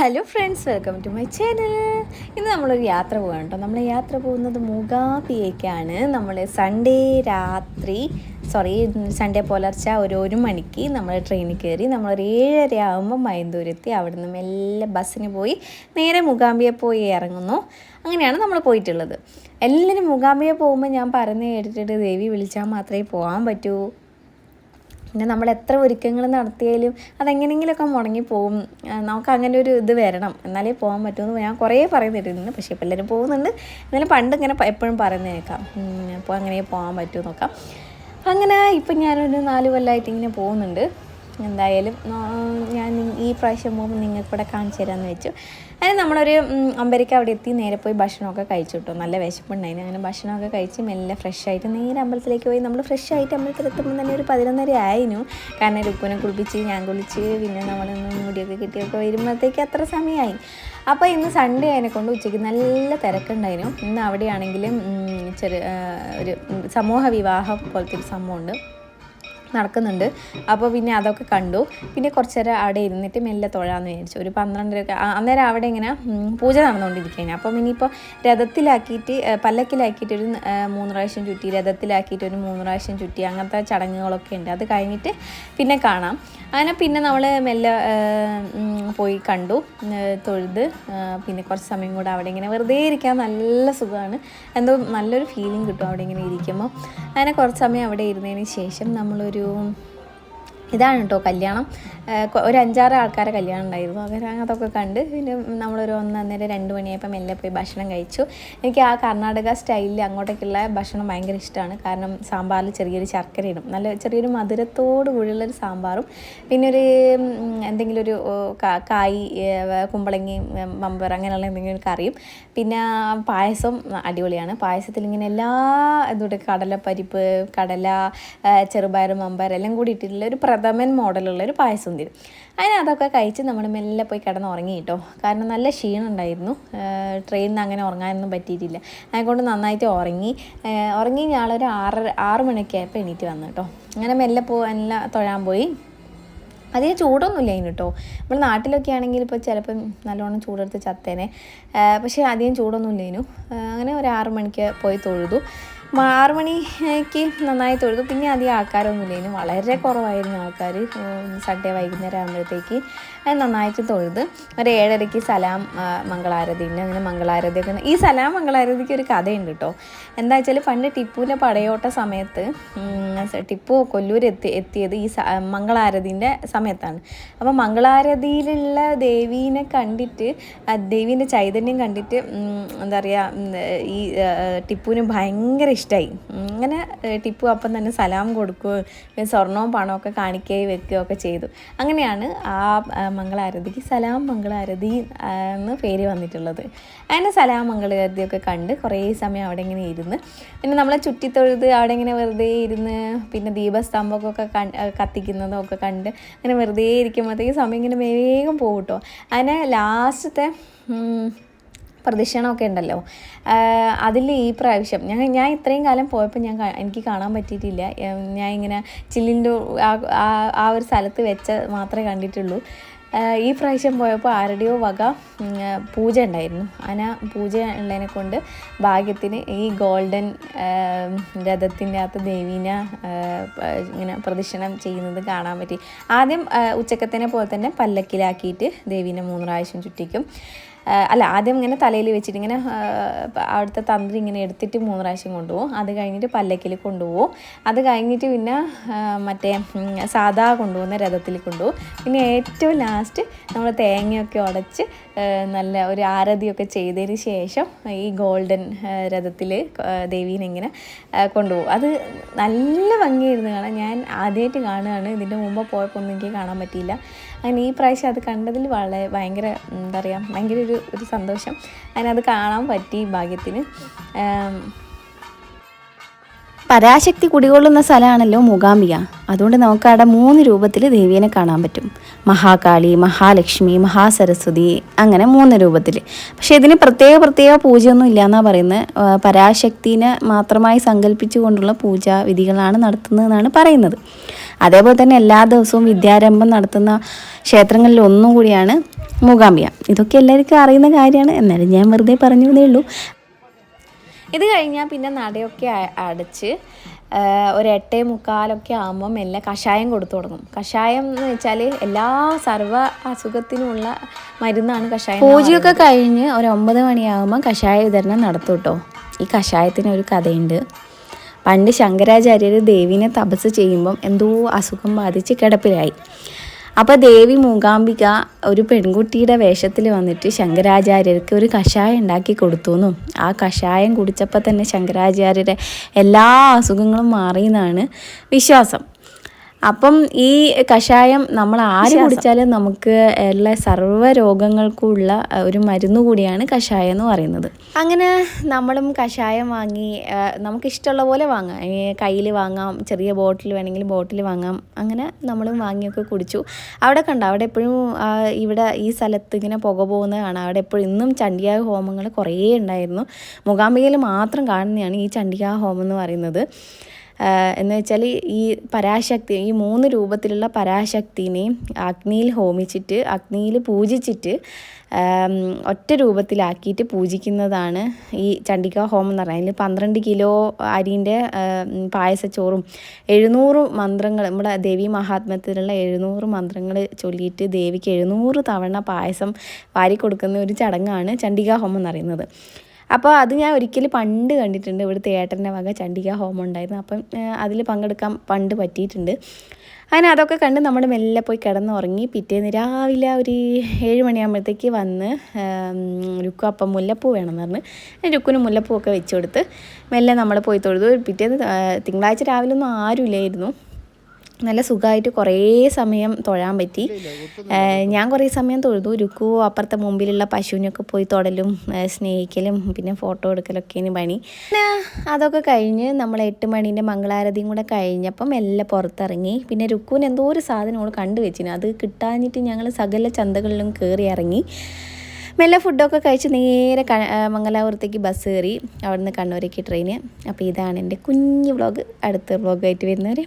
Hello friends welcome to my channel ഇന്ന് നമ്മളൊരു യാത്ര പോകണം കേട്ടോ നമ്മൾ യാത്ര പോകുന്നത് മൂകാപിയേക്കാണ് നമ്മൾ സൺഡേ രാത്രി സോറി സൺഡേ പുലർച്ചെ ഒരു ഒരു മണിക്ക് നമ്മൾ ട്രെയിനിൽ കയറി നമ്മളൊരു ഏഴര ആകുമ്പോൾ മൈന്തൂരെത്തി. അവിടെ നിന്ന് മെല്ലെ ബസ്സിന് പോയി നേരെ മൂകാംബിയെ പോയി ഇറങ്ങുന്നു. അങ്ങനെയാണ് നമ്മൾ പോയിട്ടുള്ളത്. എല്ലാവരും മൂകാംബിയെ പോകുമ്പോൾ ഞാൻ പറഞ്ഞു കേട്ടിട്ട് ദേവി വിളിച്ചാൽ മാത്രമേ പോകാൻ പറ്റൂ. പിന്നെ നമ്മൾ എത്ര ഒരുക്കങ്ങൾ നടത്തിയാലും അതെങ്ങനെയെങ്കിലുമൊക്കെ മുടങ്ങി പോകും നമുക്ക് അങ്ങനെ ഒരു ഇത് വരണം. എന്നാലേ പോകാൻ പറ്റുമെന്ന് ഞാൻ കുറേ പറയുന്നിട്ടുണ്ട് പക്ഷേ ഇപ്പം എല്ലാവരും പോകുന്നുണ്ട്. എന്നാലും പണ്ട് ഇങ്ങനെ എപ്പോഴും പറയുന്നത് കേൾക്കാം. അപ്പോൾ അങ്ങനെ പോകാൻ പറ്റുമോ നോക്കാം അങ്ങനെ ഇപ്പം ഞാനൊരു നാല് കൊല്ലമായിട്ട് ഇങ്ങനെ പോകുന്നുണ്ട്. എന്തായാലും ഞാൻ ഈ പ്രാവശ്യം പോകുമ്പോൾ നിങ്ങൾക്ക് ഇവിടെ കാണിച്ചു തരാമെന്ന് വെച്ചു. അങ്ങനെ നമ്മളൊരു അമ്പരയ്ക്ക് അവിടെ എത്തി നേരെ പോയി ഭക്ഷണമൊക്കെ കഴിച്ചു കിട്ടും നല്ല വിശപ്പുണ്ടായിരുന്നു. അങ്ങനെ ഭക്ഷണമൊക്കെ കഴിച്ച് മെല്ലെ ഫ്രഷ് ആയിട്ട് നേരെ അമ്പലത്തിലേക്ക് പോയി. നമ്മൾ ഫ്രഷ് ആയിട്ട് അമ്പലത്തിലെത്തുമ്പോൾ തന്നെ ഒരു പതിനൊന്നര ആയിരുന്നു കാരണം രുക്കുനെ കുളിപ്പിച്ച് ഞാൻ കുളിച്ച് പിന്നെ നമ്മളൊന്ന് മുടിയൊക്കെ കിട്ടിയൊക്കെ വരുമ്പോഴത്തേക്ക് അത്ര സമയമായി അപ്പോൾ ഇന്ന് സൺഡേ ആയതിനെ കൊണ്ട് ഉച്ചയ്ക്ക് നല്ല തിരക്കുണ്ടായിരുന്നു. ഇന്ന് അവിടെയാണെങ്കിലും ചെറിയ ഒരു സമൂഹ വിവാഹം പോലത്തെ ഒരു സംഭവമുണ്ട്. നടക്കുന്നുണ്ട്. അപ്പോൾ പിന്നെ അതൊക്കെ കണ്ടു. പിന്നെ കുറച്ച് നേരം അവിടെ ഇരുന്നിട്ട് മെല്ലെ തൊഴാന്ന് വിചാരിച്ചു. ഒരു പന്ത്രണ്ടരൊക്കെ അന്നേരം അവിടെ ഇങ്ങനെ പൂജ നടന്നുകൊണ്ടിരിക്കുകയാണ്. അപ്പം ഇനിയിപ്പോൾ രഥത്തിലാക്കിയിട്ട് പല്ലക്കിലാക്കിയിട്ട് ഒരു മൂന്ന് പ്രാവശ്യം ചുറ്റി രഥത്തിലാക്കിയിട്ട് ഒരു മൂന്ന് പ്രാവശ്യം ചുറ്റി അങ്ങനത്തെ ചടങ്ങുകളൊക്കെ ഉണ്ട്. അത് കഴിഞ്ഞിട്ട് പിന്നെ കാണാം. അങ്ങനെ പിന്നെ നമ്മൾ മെല്ലെ പോയി കണ്ടു. തൊഴുത് പിന്നെ കുറച്ച് സമയം കൂടെ അവിടെ ഇങ്ങനെ വെറുതെ ഇരിക്കാൻ നല്ല സുഖമാണ്. എന്തോ നല്ലൊരു ഫീലിംഗ് കിട്ടും അവിടെ ഇങ്ങനെ ഇരിക്കുമ്പോൾ അങ്ങനെ കുറച്ച് സമയം അവിടെ ഇരുന്നതിന് ശേഷം നമ്മളൊരു താങ്ക് ഇതാണ് കേട്ടോ കല്യാണം ഒരു അഞ്ചാറ് ആൾക്കാരെ കല്യാണം ഉണ്ടായിരുന്നു. അങ്ങനെ അതൊക്കെ കണ്ട് പിന്നെ നമ്മളൊരു ഒന്നന്നേരം രണ്ട് മണിയായപ്പോൾ മെല്ലെ പോയി ഭക്ഷണം കഴിച്ചു. എനിക്ക് ആ കർണാടക സ്റ്റൈലിൽ അങ്ങോട്ടേക്കുള്ള ഭക്ഷണം ഭയങ്കര ഇഷ്ടമാണ് കാരണം സാമ്പാറിൽ ചെറിയൊരു ശർക്കര ഇടും. നല്ല ചെറിയൊരു മധുരത്തോട് കൂടിയുള്ളൊരു സാമ്പാറും. പിന്നെ ഒരു എന്തെങ്കിലും ഒരു കായ് കുമ്പളങ്ങി മമ്പർ അങ്ങനെയുള്ള എന്തെങ്കിലും ഒരു കറിയും. പിന്നെ പായസം അടിപൊളിയാണ്. പായസത്തിൽ ഇങ്ങനെ എല്ലാ എന്തുകൊണ്ട് കടലപ്പരിപ്പ് കടല ചെറുപയർ മമ്പയർ എല്ലാം കൂടി ഇട്ടിട്ടുള്ള ഒരു പ്രഥമൻ മോഡലുള്ള ഒരു പായസം തരും. അതിന് അതൊക്കെ കഴിച്ച് നമ്മൾ മെല്ലെ പോയി കിടന്ന് ഉറങ്ങി കേട്ടോ. കാരണം നല്ല ക്ഷീണം ഉണ്ടായിരുന്നു ട്രെയിനിൽ നിന്ന് അങ്ങനെ ഉറങ്ങാനൊന്നും പറ്റിയിട്ടില്ല. അതുകൊണ്ട് നന്നായിട്ട് ഉറങ്ങി. ഉറങ്ങി ഞാളൊരു ആറര ആറ് മണിയൊക്കെ ആയപ്പോൾ എണീറ്റ് വന്നു കേട്ടോ. അങ്ങനെ മെല്ലെ പോ എല്ലാം തൊഴാൻ പോയി. അധികം ചൂടൊന്നുമില്ല അതിന് കേട്ടോ. നമ്മൾ നാട്ടിലൊക്കെ ആണെങ്കിൽ ഇപ്പോൾ ചിലപ്പം നല്ലോണം ചൂടെടുത്ത് ചത്തേനെ. പക്ഷേ അധികം ചൂടൊന്നും ഇല്ലേനു ആ, അങ്ങനെ ഒരു ആറ് മണിക്ക് പോയി തൊഴുതു. ആറ് മണിക്ക് നന്നായി തൊഴുതു. പിന്നെ അധികം ആൾക്കാരൊന്നും ഇല്ലേനു വളരെ കുറവായിരുന്നു ആൾക്കാർ സൺഡേ വൈകുന്നേരം ആകുമ്പോഴത്തേക്ക് അത് നന്നായിട്ട് തൊഴുത് ഒരു ഏഴരയ്ക്ക് സലാം ആ, മംഗളാരതി ഉണ്ട്. അങ്ങനെ മംഗളാരതിയൊക്കെ. ഈ സലാം മംഗളാരതിക്ക് ഒരു കഥയുണ്ട് കേട്ടോ. എന്താ വെച്ചാൽ പണ്ട് ടിപ്പുവിന്റെ പടയോട്ട സമയത്ത് ടിപ്പു കൊല്ലൂർ എത്തി എത്തിയത് ഈ മംഗളാരതിന്റെ സമയത്താണ്. അപ്പോൾ മംഗളാരതിയിലുള്ള ദേവീനെ കണ്ടിട്ട് ദേവീന്റെ ചൈതന്യം കണ്ടിട്ട് എന്താ പറയുക ഈ ടിപ്പുവിന് ഭയങ്കര ഇഷ്ടമായി അങ്ങനെ ടിപ്പു അപ്പം തന്നെ സലാം കൊടുക്കുകയും സ്വർണവും പണമൊക്കെ കാണിക്കുകയും വെക്കുകയൊക്കെ ചെയ്തു. അങ്ങനെയാണ് ആ ആ, മംഗളാരതിക്ക് സലാം മംഗളാരതി എന്ന് പേര് വന്നിട്ടുള്ളത്. അങ്ങനെ സലാം മംഗളാരതിയൊക്കെ കണ്ട് കുറേ സമയം അവിടെ ഇങ്ങനെ ഇരുന്ന്. പിന്നെ നമ്മളെ ചുറ്റിത്തൊഴുത് അവിടെ ഇങ്ങനെ വെറുതെ ഇരുന്ന് പിന്നെ ദീപസ്തംഭമൊക്കെ കണ്ട് കത്തിക്കുന്നതും ഒക്കെ കണ്ട് അങ്ങനെ വെറുതെ ഇരിക്കുമ്പോഴത്തേക്ക് സമയം ഇങ്ങനെ വേഗം പോകും കേട്ടോ അങ്ങനെ ലാസ്റ്റത്തെ പ്രദക്ഷിണമൊക്കെ ഉണ്ടല്ലോ. അതിൽ ഈ പ്രാവശ്യം ഞാൻ ഞാൻ ഇത്രയും കാലം പോയപ്പോൾ ഞാൻ എനിക്ക് കാണാൻ പറ്റിയിട്ടില്ല. ഞാൻ ഇങ്ങനെ ചില്ലിന്റെ ആ- ആ- ഒരു സ്ഥലത്ത് വെച്ച മാത്രമേ കണ്ടിട്ടുള്ളൂ. ഈ പ്രാവശ്യം പോയപ്പോൾ ആരുടെയോ വക പൂജ ഉണ്ടായിരുന്നു. അങ്ങനെ പൂജ ഉള്ളതിനെ കൊണ്ട് ഭാഗ്യത്തിന് ഈ ഗോൾഡൻ രഥത്തിന്റെ അകത്ത് ദേവീനെ ഇങ്ങനെ പ്രദക്ഷിണം ചെയ്യുന്നത് കാണാൻ പറ്റി. ആദ്യം ഉച്ചക്കത്തിനെ പോലെ തന്നെ പല്ലക്കിലാക്കിയിട്ട് ദേവീനെ മൂന്ന് പ്രാവശ്യം ചുറ്റിക്കും. അല്ല ആദ്യം ഇങ്ങനെ തലയിൽ വെച്ചിട്ട് ഇങ്ങനെ അവിടുത്തെ തന്ത്രി ഇങ്ങനെ എടുത്തിട്ട് മൂന്ന് പ്രാവശ്യം കൊണ്ടുപോകും. അത് കഴിഞ്ഞിട്ട് പല്ലക്കിൽ കൊണ്ടുപോകും. അത് കഴിഞ്ഞിട്ട് പിന്നെ മറ്റേ സാധാ കൊണ്ടുപോകുന്ന രഥത്തിൽ കൊണ്ടുപോകും. പിന്നെ ഏറ്റവും ലാസ്റ്റ് നമ്മൾ തേങ്ങയൊക്കെ ഉടച്ച് നല്ല ഒരു ആരതിയൊക്കെ ചെയ്തതിന് ശേഷം ഈ ഗോൾഡൻ രഥത്തിൽ ദേവീനെ ഇങ്ങനെ കൊണ്ടുപോകും. അത് നല്ല ഭംഗിയായിരുന്നു കാണാൻ. ഞാൻ ആദ്യമായിട്ട് കാണുകയാണ്. ഇതിന്റെ മുമ്പ് പോയപ്പോൾ ഒന്നും എനിക്ക് കാണാൻ പറ്റിയില്ല. അങ്ങനെ ഈ പ്രാവശ്യം അത് കണ്ടതിൽ വളരെ ഭയങ്കര എന്താ പറയുക ഭയങ്കര ഒരു ഒരു സന്തോഷം. അതിനത് അത് കാണാൻ പറ്റി ഭാഗ്യത്തിന്. പരാശക്തി കുടികൊള്ളുന്ന സ്ഥലമാണല്ലോ മൂകാംബിക. അതുകൊണ്ട് നമുക്ക് അവിടെ മൂന്ന് രൂപത്തിൽ ദേവിയെ കാണാൻ പറ്റും. മഹാകാളി മഹാലക്ഷ്മി മഹാസരസ്വതി അങ്ങനെ മൂന്ന് രൂപത്തിൽ. പക്ഷേ ഇതിന് പ്രത്യേക പ്രത്യേക പൂജയൊന്നും ഇല്ല എന്നാണ് പറയുന്നത് പരാശക്തിനെ മാത്രമായി സങ്കല്പിച്ചുകൊണ്ടുള്ള പൂജാ വിധികളാണ് നടത്തുന്നതെന്നാണ് പറയുന്നത്. അതേപോലെ തന്നെ എല്ലാ ദിവസവും വിദ്യാരംഭം നടത്തുന്ന ക്ഷേത്രങ്ങളിൽ ഒന്നും കൂടിയാണ് മൂകാംബിക. ഇതൊക്കെ എല്ലാവർക്കും അറിയുന്ന കാര്യമാണ്. എന്നാലും ഞാൻ വെറുതെ പറഞ്ഞു എന്നേ ഉള്ളൂ. ഇത് കഴിഞ്ഞാൽ പിന്നെ നടയൊക്കെ അടച്ച് ഒരു എട്ടേ മുക്കാലൊക്കെ ആകുമ്പോൾ എല്ലാം കഷായം കൊടുത്തു തുടങ്ങും. കഷായം എന്ന് വെച്ചാൽ എല്ലാ സർവ അസുഖത്തിനുമുള്ള മരുന്നാണ് കഷായം പൂജയൊക്കെ കഴിഞ്ഞ് ഒരു ഒമ്പത് മണിയാകുമ്പോൾ കഷായ വിതരണം നടത്തും കേട്ടോ ഈ കഷായത്തിന് ഒരു കഥയുണ്ട്. പണ്ട് ശങ്കരാചാര്യർ ദേവിനെ തപസ് ചെയ്യുമ്പം എന്തോ അസുഖം ബാധിച്ച് കിടപ്പിലായി. അപ്പോൾ ദേവി മൂകാംബിക ഒരു പെൺകുട്ടിയുടെ വേഷത്തിൽ വന്നിട്ട് ശങ്കരാചാര്യർക്ക് ഒരു കഷായം ഉണ്ടാക്കി കൊടുത്തു എന്നും ആ കഷായം കുടിച്ചപ്പോൾ തന്നെ ശങ്കരാചാര്യരെ എല്ലാ അസുഖങ്ങളും മാറിയെന്നാണ് വിശ്വാസം. അപ്പം ഈ കഷായം നമ്മൾ ആര് കുടിച്ചാലും നമുക്ക് എല്ലാ സർവ രോഗങ്ങൾക്കുള്ള ഒരു മരുന്ന് കൂടിയാണ് കഷായം എന്ന് പറയുന്നത്. അങ്ങനെ നമ്മളും കഷായം വാങ്ങി നമുക്ക് ഇഷ്ടമുള്ള പോലെ വാങ്ങാം. കയ്യിൽ വാങ്ങാം ചെറിയ ബോട്ടിൽ വേണമെങ്കിൽ ബോട്ടിൽ വാങ്ങാം. അങ്ങനെ നമ്മളും വാങ്ങിയൊക്കെ കുടിച്ചു. അവിടെ കണ്ട? അവിടെ എപ്പോഴും ഇവിടെ ഈ സ്ഥലത്ത് ഇങ്ങനെ പുക പോകുന്നതാണ്. അവിടെ എപ്പോഴും ഇന്നും ചണ്ടിയാ ഹോമങ്ങൾ കുറേ ഉണ്ടായിരുന്നു. മൂകാംബികയിൽ മാത്രം കാണുന്നതാണ് ഈ ചണ്ടിയാ ഹോമം എന്ന് പറയുന്നത്. എന്ന് വെച്ചാൽ ഈ പരാശക്തി ഈ മൂന്ന് രൂപത്തിലുള്ള പരാശക്തിനെയും അഗ്നിയിൽ ഹോമിച്ചിട്ട് അഗ്നിയിൽ പൂജിച്ചിട്ട് ഒറ്റ രൂപത്തിലാക്കിയിട്ട് പൂജിക്കുന്നതാണ് ഈ ചണ്ഡികാ ഹോമം എന്ന് പറയുന്നത്. അതിൽ പന്ത്രണ്ട് കിലോ അരിന്റെ പായസച്ചോറും എഴുന്നൂറ് മന്ത്രങ്ങൾ നമ്മുടെ ദേവി മഹാത്മ്യത്തിലുള്ള എഴുന്നൂറ് മന്ത്രങ്ങൾ ചൊല്ലിയിട്ട് ദേവിക്ക് എഴുന്നൂറ് തവണ പായസം വാരി കൊടുക്കുന്ന ഒരു ചടങ്ങാണ് ചണ്ഡികാ ഹോമം എന്ന് പറയുന്നത്. അപ്പോൾ അത് ഞാൻ ഒരിക്കൽ പണ്ട് കണ്ടിട്ടുണ്ട്. ഇവിടെ ഏട്ടന്റെ വക ചണ്ഡിക ഹോമം ഉണ്ടായിരുന്നു. അപ്പം അതിൽ പങ്കെടുക്കാൻ പണ്ട് പറ്റിയിട്ടുണ്ട്. അങ്ങനെ അതൊക്കെ കണ്ട് നമ്മൾ മെല്ലെ പോയി കിടന്നുറങ്ങി പിറ്റേന്ന് രാവിലെ ഒരു ഏഴ് മണിയാകുമ്പോഴത്തേക്ക് വന്ന് രുക്കു അപ്പം മുല്ലപ്പൂ വേണമെന്ന് പറഞ്ഞ് രുക്കുന് മുല്ലപ്പൂ ഒക്കെ വെച്ച് കൊടുത്ത് മെല്ലെ നമ്മൾ പോയി തൊഴുതു. പിറ്റേന്ന് തിങ്കളാഴ്ച രാവിലെ ഒന്നും ആരുമില്ലായിരുന്നു. നല്ല സുഖമായിട്ട് കുറേ സമയം തൊഴാൻ പറ്റി. ഞാൻ കുറേ സമയം തൊഴുതു. രുക്കു അപ്പുറത്തെ മുമ്പിലുള്ള പശുവിനൊക്കെ പോയി തൊടലും സ്നേഹിക്കലും പിന്നെ ഫോട്ടോ എടുക്കലൊക്കെയാണ് പണി. പിന്നെ അതൊക്കെ കഴിഞ്ഞ് നമ്മൾ എട്ട് മണീന്റെ മംഗളാരതിയും കൂടെ കഴിഞ്ഞപ്പം എല്ലാം പുറത്തിറങ്ങി. പിന്നെ രുക്കുവിന് എന്തോ ഒരു സാധനം അവൾ കണ്ടുവച്ചിന് അത് കിട്ടാഞ്ഞിട്ട് ഞങ്ങൾ സകല ചന്തകളിലും കയറി ഇറങ്ങി. മെല്ലെ ഫുഡൊക്കെ കഴിച്ച് നേരെ ക മംഗലാപുരത്തേക്ക് ബസ് കയറി. അവിടുന്ന് കണ്ണൂരേക്ക് ട്രെയിന് അപ്പോൾ ഇതാണ് എന്റെ കുഞ്ഞു വ്ളോഗ് അടുത്ത വ്ളോഗായിട്ട് വരുന്നവരെ.